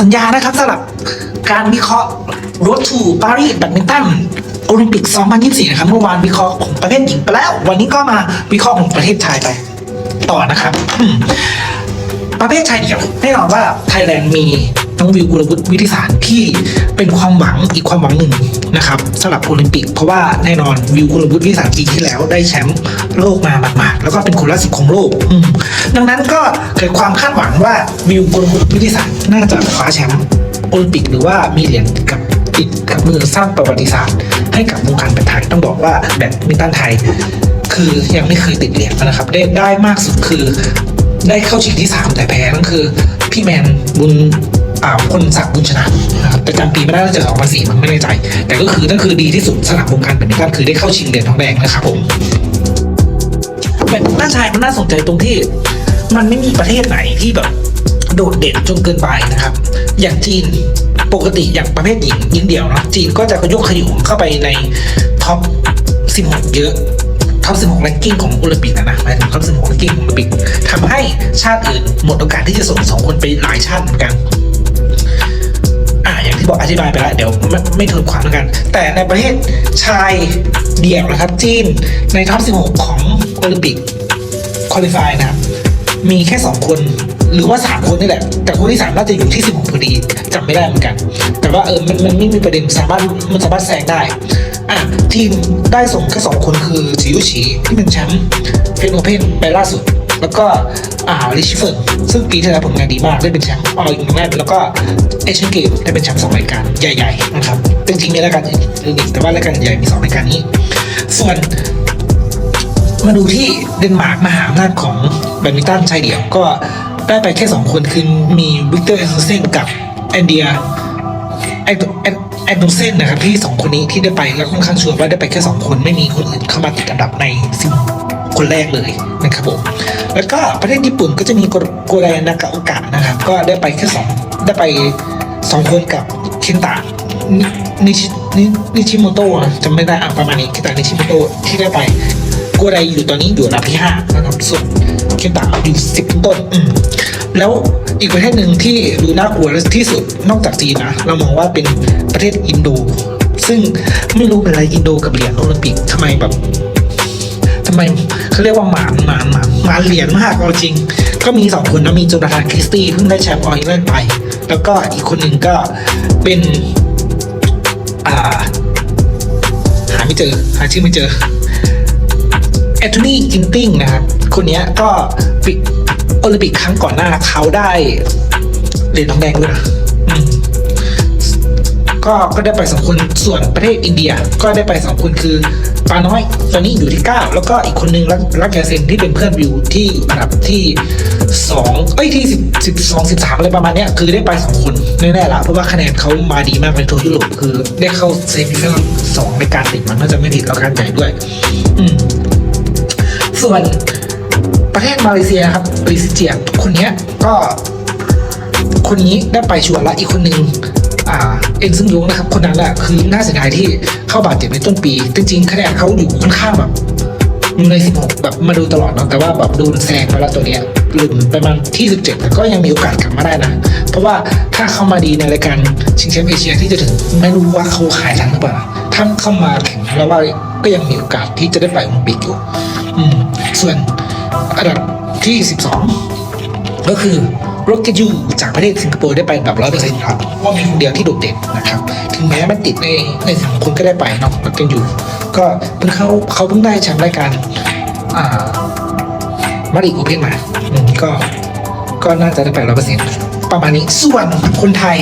สัญญานะครับสำหรับการวิเคราะห์รถถูปารีสแบดมินตันโอลิมปิก 2024 นะครับ เมื่อวานวิเคราะห์ของประเภทหญิงไปแล้ว วันนี้ก็มาวิเคราะห์ของประเทศชายไป ต่อนะครับ ประเภทชายเดี่ยวแน่นอนว่าไทยแลนด์มี น้องวิวกุลวุฒิวิทิสารที่เป็นความหวังอีกความหวังหนึ่งนะครับสำหรับโอลิมปิก เพราะว่าแน่นอนวิวกุลวุฒิวิทิสารปีที่แล้วได้แชมป์โลกมาหมาดๆแล้วก็เป็นคนละสิบของโลก ดังนั้นก็เกิดความคาดหวังว่าวิวกุลวุฒิวิทิสารน่าจะคว้าแชมป์โอลิมปิกหรือว่ามีเหรียญกับติดกับมือสร้างประวัติศาสตร์ ให้กับวงการแบดไทยต้องบอกว่าแบดมินตันไทย คือยังไม่เคยติดเหรียญนะครับ ได้ได้มากสุดคือได้เข้าชิงที่ 3 แต่แพ้นั่นคือ พี่แมนบุญ อ่าคนศักบุญชนะนะครับแต่จำปีไม่ได้น่าจะออกมาสี่มันไม่แน่ใจ แต่ก็คือนั่นคือดีที่สุดสำหรับวงการแบดมินตันคือได้เข้าชิงเหรียญทองแดงนะครับผมแบดมินตันชายมันน่าสนใจตรงที่ มันไม่มีประเทศไหนที่แบบโดดเด่นจนเกินไปนะครับ อย่างจีนปกติอย่างประเภทหญิงหญิงเดียวนะจีนก็จะยกขยุงเข้าไปในท็อป 16 เยอะท็อป 16 แรงกิ้งของโอลิมปิกนะนะหมายถึงท็อป 16 แรงกิ้งของโอลิมปิกทำให้ชาติอื่นหมดโอกาสที่จะส่งสองคนไปหลายชาติเหมือนกัน บอกอธิบายไปแล้วเดี๋ยวไม่ไม่ทวนความแล้วกัน แต่ในประเทศชายเดี่ยวนะครับจีนในท็อป 16 ของโอลิมปิกคุริฟายนะครับมีแค่ 2 คนหรือว่า 3 คนนี่แหละ แต่คนที่3น่าจะอยู่ที่ 16พอดีจำไม่ได้เหมือนกัน แต่ว่าเออมันมันไม่มีประเด็นสามารถมันสามารถแซงได้อะทีมได้ส่งแค่ 2 คนคือจิยุชีที่เป็นแชมป์เฟนโอเพนไปล่าสุด แล้วก็อ่าลิชิเฟิร์นซึ่งปีที่แล้วผลงานดีมากได้เป็นแชมป์ออลอิงแลนด์แล้วก็เอเชียนเกมได้เป็นแชมป์สองรายการใหญ่ๆนะครับจริงๆมีรายการอื่นอีกแต่ว่ารายการใหญ่มีสองรายการนี้ ส่วนมาดูที่เดนมาร์กมหาอำนาจของแบดมินตันชายเดี่ยวก็ได้ไปแค่ 2 คนคือมีวิกเตอร์แอนเซนกับแอนเดียแอนโดเซนนะครับที่ 2 คนนี้ที่ได้ไปแล้วค่อนข้างชัวร์ว่าได้ไปแค่ 2 คนไม่มีคนอื่นเข้ามาติดอันดับในสิบ คนแรกเลยนะครับผมแล้วก็ประเทศญี่ปุ่นก็จะมีโกโกไดนากาโอกะนะครับ ก็ได้ไปแค่2ได้ไป2คนกับเคนตะนิชินินชิโมโตะจำไม่ได้อะประมาณนี้เคนตะนิชิโมโตะที่ได้ไปโกไดอยู่ตอนนี้อยู่อันดับที่ห้านะครับส่วนเคนตะอยู่สิบต้นแล้วอีกประเทศหนึ่งที่ดูน่ากลัวที่สุดนอกจากจีนนะเรามองว่าเป็นประเทศอินโด ซึ่งไม่รู้เป็นอะไรอินโดกับเหรียญโอลิมปิกทำไมแบบ ทำไมเขาเรียกว่าหมานหมานหมานหมานเหรียญมากเอาจริง ก็มีสองคนนะมีโจนาธานคริสตี้เพิ่งได้แชมป์อออิงแลนไป แล้วก็อีกคนหนึ่งก็เป็นอ่าหาไม่เจอหาชื่อไม่เจอแอนโทนีกินติ้งนะครับคนนี้ก็ปิโอลิมปิกครั้งก่อนหน้าเขาได้เหรียญทองแดงด้วยนะ ก็ก็ได้ไปสองคนส่วนประเทศอินเดียก็ได้ไปสองคนคือปาน้อยตอนนี้อยู่ที่เก้าแล้วก็อีกคนนึงรักรักแกเซนที่เป็นเพื่อนวิวที่อันดับที่สองเอ้ยที่สิบสิบสองสิบสามอะไรประมาณเนี้ยคือได้ไปสองคนแน่ๆละเพราะว่าคะแนนเขามาดีมากในทัวร์ยุโรปคือได้เข้าเซมิฟิแนลสองในการติดมันน่าจะไม่ผิดแล้วการใหญ่ด้วย อืมส่วนประเทศมาเลเซียครับปริซิเจียคนเนี้ยก็คนนี้ได้ไปชวร์ละอีกคนหนึ่ง เอ็นซึ่งยงนะครับ คนนั้นแหละคือน่าเสียดายที่เข้าบาดเจ็บในต้นปี จริงๆคะแนนเขาอยู่ค่อนข้างแบบอยู่ใน 16 แบบมาดูตลอดเนาะแต่ว่าแบบดนแซงไปแล้วตัวเนี้ยหลุดไปประมาณที่ 17 แต่ก็ยังมีโอกาสกลับมาได้นะ เพราะว่าถ้าเข้ามาดีในรายการชิงแชมป์เอเชียที่จะถึงไม่รู้ว่าเขาขายทันหรือเปล่าถ้าเข้ามาแข่งแล้วว่าก็ยังมีโอกาสที่จะได้ไปโอลิมปิกอยู่ส่วนอันดับที่ 12 ก็คือ รเกจูจากประเทศสิงคโปร์ได้ไปอันดับร้อยเปอร์เซ็นต์ครับว่ามีคนเดียวที่โดดเด่นนะครับ ถึงแม้มันติดในในสามคนก็ได้ไปเนาะรเกจูก็เพิ่งเขาเขาเพิ่งได้แชมป์รายการอ่ามาริโอเพนมาอืมก็ก็น่าจะได้ไปร้อยเปอร์เซ็นต์ประมาณนี้ส่วนคนไทย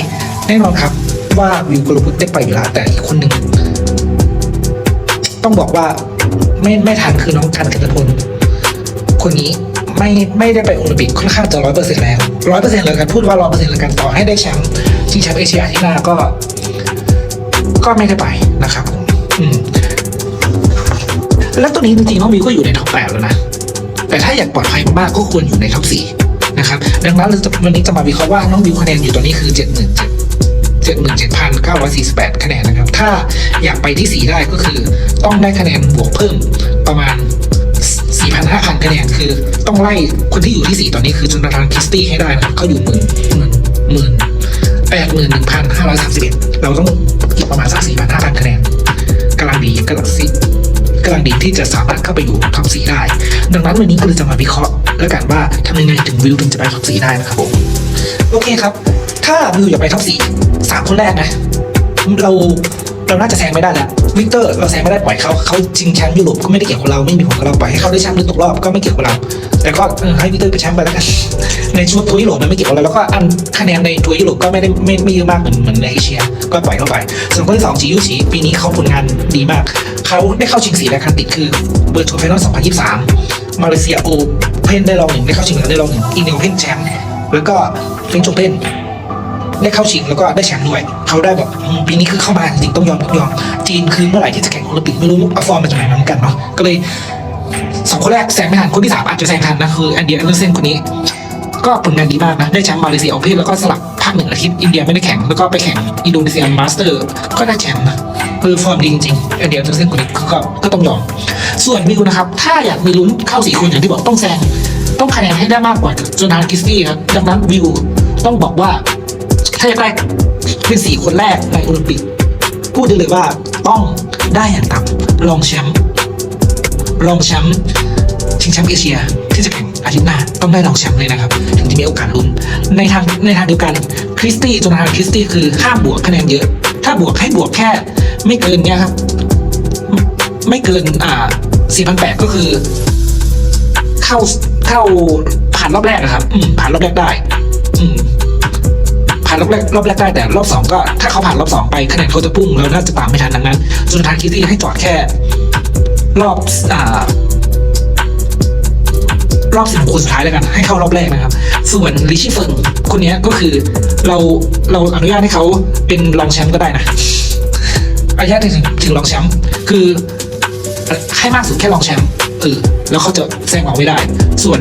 แน่นอนครับว่าวิวกลพุทธได้ไปอยู่แล้วแต่อีกคนหนึ่งต้องบอกว่าไม่ไม่ทันคือน้องกันกันตพลคนนี้ ไม่ไม่ได้ไปโอลิมปิกค่อนข้างจะร้อยเปอร์เซ็นต์แล้วร้อยเปอร์เซ็นต์เลยกันพูดว่าร้อยเปอร์เซ็นต์เลยกันต่อให้ได้แชมป์ชิงแชมป์เอเชียที่หน้าก็ ก็ไม่ได้ไปนะครับอืมแล้วตัวนี้จริงๆน้องวิวก็อยู่ในท็อปแปดแล้วนะแต่ถ้าอยากปลอดภัยมากก็ควรอยู่ในท็อปสี่นะครับดังนั้นเราจะวันนี้จะมาวิเคราะห์ว่าน้องวิวคะแนนอยู่ตอนนี้คือเจ็ดหมื่นเจ็ดเจ็ดหมื่นเจ็ดพันเก้าร้อยสี่สิบแปดคะแนนนะครับ ถ้าอยากไปที่สี่ได้ก็คือต้องได้คะแนนบวกเพิ่มประมาณ ต้องไล่คนที่อยู่ที่สี่ตอนนี้คือจนทานคิสตี้ให้ได้นะครับเขาอยู่หมื่นหมื่นหมื่นแปดหมื่นหนึ่งพันห้าร้อยสามสิบเอ็ดเราต้องเก็บประมาณสักสี่พันห้าพันคะแนนกำลังดีกำลังสิกำลังดีที่จะสามารถเข้าไปอยู่ท็อปสี่ได้ ดังนั้นวันนี้ก็เลยจะมาวิเคราะห์แล้วกันว่าทำยังไงถึงวิวถึงจะไปท็อปสี่ได้นะครับผมโอเคครับ ถ้าวิวอยากไปท็อปสี่สามคนแรกนะเราเราน่าจะแซงไม่ได้แล้ว วิกเตอร์เราแซงไม่ได้ปล่อยเขาเขาชิงแชมป์ยุโรปก็ไม่ได้เกี่ยวกับเราไม่มีผลกับเราปล่อยให้เขาได้แชมป์หรือตกรอบก็ไม่เกี่ยวกับเรา แต่ก็ให้วิกเตอร์เป็นแชมป์ไปแล้วกันในชุดทัวร์ยุโรปมันไม่เกี่ยวกับเราแล้วก็อันคะแนนในทัวร์ยุโรปก็ไม่ได้ไม่ไม่เยอะมากเหมือนเหมือนในเอเชีย ก็ปล่อยเข้าไปส่วนคนที่สองจียุชีปีนี้เขาผลงานดีมาก เขาได้เข้าชิงสีรายการติดคือเบอร์ทัวร์ไฟนอล2023 มาเลเซียโอเพนได้รองหนึ่งได้เข้าชิงแล้วได้รองหนึ่งอินเดียโอเพนแชมป์แล้วก็เฟรนช์โอเพน ได้เข้าชิงแล้วก็ได้แชมป์ด้วยเขาได้แบบปีนี้คือเข้ามาจริงต้องยอมต้องยอมจีนคือเมื่อไหร่ที่จะแข่งโอลิมปิกไม่รู้เอาฟอร์มมาจากไหนมาเหมือนกันเนาะก็เลยสองคนแรกแซงไม่ทันคนที่สามอาจจะแซงทันนะคือแอนเดียแอนเดอร์เซนคนนี้ ก็ผลงานดีมากนะได้แชมป์มาเลเซียโอเพ่นแล้วก็สลับภาคหนึ่งอาทิตย์อินเดียไม่ได้แข่งแล้วก็ไปแข่งอินโดนีเซียมาสเตอร์ก็ได้แชมป์นะคือฟอร์มดีจริงๆแอนเดียแอนเดอร์เซนคนนี้ก็ก็ต้องยอม ส่วนวิวนะครับถ้าอยากมีลุ้นเข้าสี่คนอย่างที่บอกต้องแซงต้องคะแนนให้ได้มากกว่าจนทานคริสตี้ครับดังนั้นวิวต้องบอกว่า ถ้าอยากได้เป็นสี่คนแรกในโอลิมปิก พูดได้เลยว่าต้องได้อย่างต่ำรองแชมป์รองแชมป์ชิงแชมป์เอเชียที่จะแข่งอาทิตย์หน้าต้องได้รองแชมป์เลยนะครับ ถึงจะมีโอกาสลุ้น ในทางในทางเดียวกันคริสตี้จนทางคริสตี้คือห้ามบวกคะแนนเยอะ ถ้าบวกให้บวกแค่ไม่เกินเนี้ยครับ ไม่เกินอ่า4,800ก็คือ เข้าเข้าผ่านรอบแรกอะครับผ่านรอบแรกได้ อืม ผ่านรอบแรกรอบแรกได้แต่รอบสองก็ถ้าเขาผ่านรอบสองไปคะแนนเขาจะพุ่งเราน่าจะตามไม่ทันดังนั้นจนทางคิดที่ให้จอดแค่ รอบอ่ารอบสิบคนสุดท้ายแล้วกัน ให้เข้ารอบแรกนะครับ ส่วนลิชี่เฟิงคนนี้ก็คือเราเราอนุญาตให้เขาเป็นรองแชมป์ก็ได้นะอนุญาตถึงถึงรองแชมป์คือให้มากสุดแค่รองแชมป์เออแล้วเขาจะแซงออกไม่ได้ ส่วน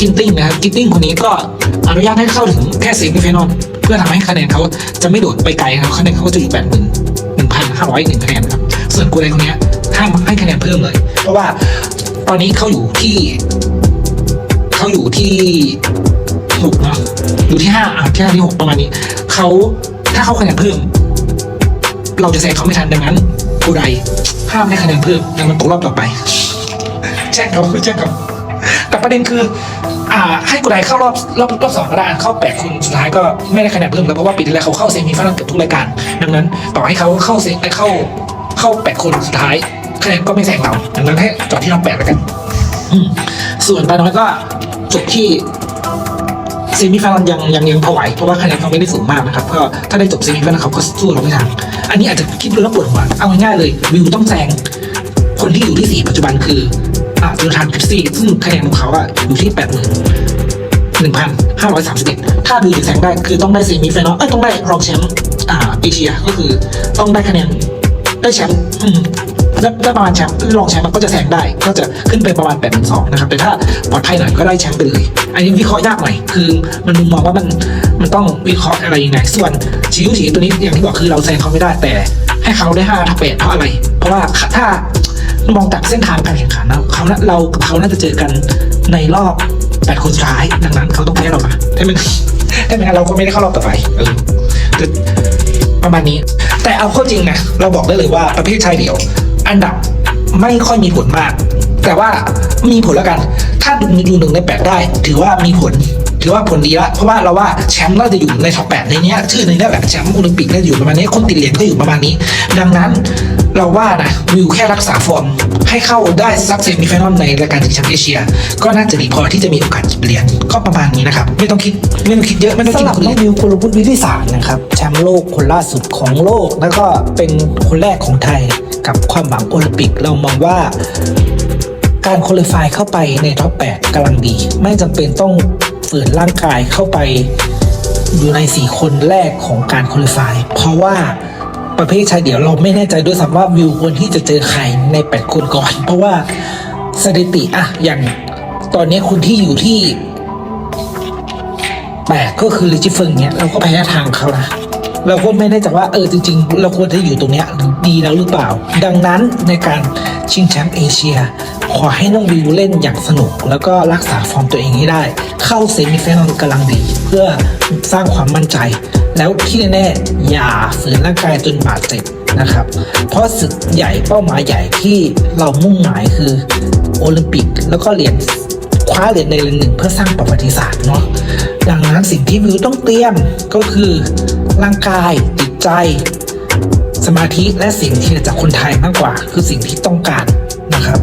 กินติ้งนะครับกินติ้งคนนี้ก็อนุญาตให้เข้าถึงแค่เซมิไฟนอล เพื่อทำให้คะแนนเขาจะไม่โดดไปไกลครับคะแนนเขาก็จะอยู่แปดหมื่นหนึ่งพันห้าร้อยหนึ่งคะแนนครับส่วนกูไดคนเนี้ยห้ามให้คะแนนเพิ่มเลย เพราะว่าตอนนี้เขาอยู่ที่เขาอยู่ที่หกเนาะอยู่ที่ห้าอะที่ห้าที่หกประมาณนี้เขาถ้าเขาคะแนนเพิ่ม เราจะแซงเขาไม่ทันดังนั้นกูไดห้ามให้คะแนนเพิ่มดังนั้นตกรอบต่อไปแจ้งเขาแจ้งเขา ประเด็นคือ อ่า ให้กูไดเข้ารอบรอบรอบสองก็ได้เข้าแปดคนสุดท้ายก็ไม่ได้คะแนนเพิ่มแล้วเพราะว่าปีที่แล้วเขาเข้าเซมิไฟนอลเกือบทุกรายการ ดังนั้น ต่อให้เขาเข้าเซเข้าเข้าแปดคนสุดท้ายคะแนนก็ไม่แซงเราดังนั้นให้จอดที่รอบแปดแล้วกันส่วนปาน้อยก็จบที่เซมิไฟนอลยังยังยังพอไหวเพราะว่าคะแนนเขาไม่ได้สูงมากนะครับก็ถ้าได้จบเซมิไฟนอลเขาก็สู้เราไม่ทันอันนี้อาจจะคิดดูแล้วปวดหัวเอาง่ายๆเลย วิวต้องแซงคนที่อยู่ที่สี่ปัจจุบันคือ อ่าโจทานคริสซี่ซึ่งคะแนนของเขาอะอยู่ที่แปดหมื่นหนึ่งพันห้าร้อยสามสิบเอ็ดถ้าวิวจะแซงได้คือต้องได้เซมิไฟนอลเอ้ยต้องได้รองแชมป์อ่าเอเชียก็คือต้องได้คะแนนได้แชมป์ได้ประมาณแชมป์รองแชมป์มันก็จะแซงได้ ก็จะขึ้นไปประมาณ8ปดสองนะครับแต่ถ้าปลอดภัยหน่อยก็ได้แชมป์ไปเลย อันนี้วิเคราะห์ยากหน่อยคือมันมุมมองว่ามันมันต้องวิเคราะห์อะไรยังไงส่วนชิวฉีตัวนี้อย่างที่บอกคือเราแซงเขาไม่ได้แต่ให้เขาได้ห้าทับแปดเพราะอะไร เพราะว่าถ้ามองจากเส้นทางการแข่งขันนะ เขาน่ะเรากับเขาน่าจะเจอกันในรอบแปดคนสุดท้ายดังนั้นเขาต้องแพ้เรานะถ้ามันถ้าไม่งั้นเราก็ไม่ได้เข้ารอบต่อไปอประมาณนี้ แต่เอาเข้าจริงนะเราบอกได้เลยว่าประเภทชายเดี่ยว อันดับไม่ค่อยมีผลมาก แต่ว่ามีผลแล้วกัน ถ้าดูดูหนึ่งในแปดได้ ถือว่ามีผลถือว่าผลดีละเพราะว่าเราว่าแชมป์เราจะอยู่ในท็อปแปดในนี้ชื่อในนี้แหละแชมป์โอลิมปิกน่าจะอยู่ประมาณนี้คนติดเหรียญก็อยู่ประมาณนี้ ดังนั้น เราว่านะวิวแค่รักษาฟอร์ม ให้เข้าได้ซักเซมิไฟนอลในรายการชิงแชมป์เอเชีย ก็น่าจะดีพอที่จะมีโอกาสเหรียญก็ประมาณนี้นะครับ ไม่ต้องคิดไม่ต้องคิดเยอะไม่ต้องสำคิดหรับคนน้อเดีงยววิวกุลวุฒิวิทยสารนะครับแชมป์โลกคนล่าสุดของโลก แล้วก็เป็นคนแรกของไทยกับความหวังโอลิมปิกเรามองว่าการคุริฟายเข้าไปในท็อป8กำลังดี ไม่จำเป็นต้องฝืนร่างกายเข้าไปอยู่ใน 4 คนแรกของการคุริฟาย เพราะว่า ประเภทชายเดี่ยวเราไม่แน่ใจด้วยซ้ำว่าวิวควรที่จะเจอใครใน8คนก่อน เพราะว่าสถิติอะอย่างตอนนี้คนที่อยู่ที่แปลกก็คือลิจิเฟิงเนี้ยเราก็แพ้ทางเขานะเราก็ไม่ได้จว่าเออจริง ๆ เราควรจะอยู่ตรงเนี้ยดีแล้วหรือเปล่า ดังนั้นในการชิงแชมป์เอเชีย ขอให้น้องวิวเล่นอย่างสนุก แล้วก็รักษาฟอร์มตัวเองให้ได้ เข้าเซมิไฟแนลกำลังดี เพื่อสร้างความมั่นใจ แล้วที่แน่ๆอย่าฝืนร่างกายจนบาดเจ็บนะครับ เพราะศึกใหญ่เป้าหมายใหญ่ที่เรามุ่งหมายคือโอลิมปิกแล้วก็เหรียญคว้าเหรียญในเหรียญหนึ่งเพื่อสร้างประวัติศาสตร์เนาะดังนั้นสิ่งที่วิวต้องเตรียมก็คือร่างกายจิตใจ สมาธิและสิ่งที่จากคนไทยมากกว่า คือสิ่งที่ต้องการนะครับ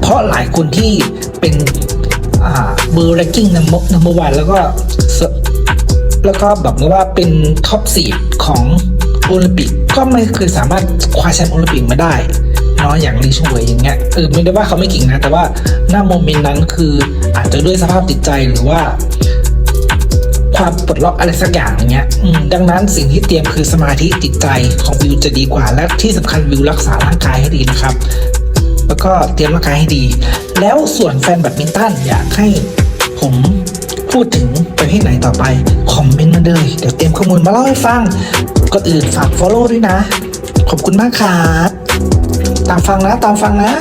เพราะหลายคนที่เป็นเบอร์ ranking number number one แล้วก็ แล้วก็แบบว่าเป็นท็อปสีของโอลิมปิกก็ไม่เคยสามารถคว้าแชมป์โอลิมปิกมาได้เนาะอย่างลีชงเวยอย่างเงี้ยเออไม่ได้ว่าเขาไม่เก่งนะ แต่ว่าหน้าโมเมนต์นั้นคืออาจจะด้วยสภาพจิตใจหรือว่า ความปลดล็อกอะไรสักอย่างอย่างเงี้ยดังนั้นสิ่งที่เตรียมคือสมาธิจิตใจของวิวจะดีกว่า และที่สำคัญวิวรักษาร่างกายให้ดีนะครับ แล้วก็เตรียมร่างกายให้ดี แล้วส่วนแฟนแบดมินตันอยากให้ผม พูดถึงไปที่ไหนต่อไปคอมเมนต์มาเลย เดี๋ยวเตรียมข้อมูลมาเล่าให้ฟังก่อนอื่นฝาก follow ด้วยนะ ขอบคุณมากครับ ตามฟังนะ ตามฟังนะ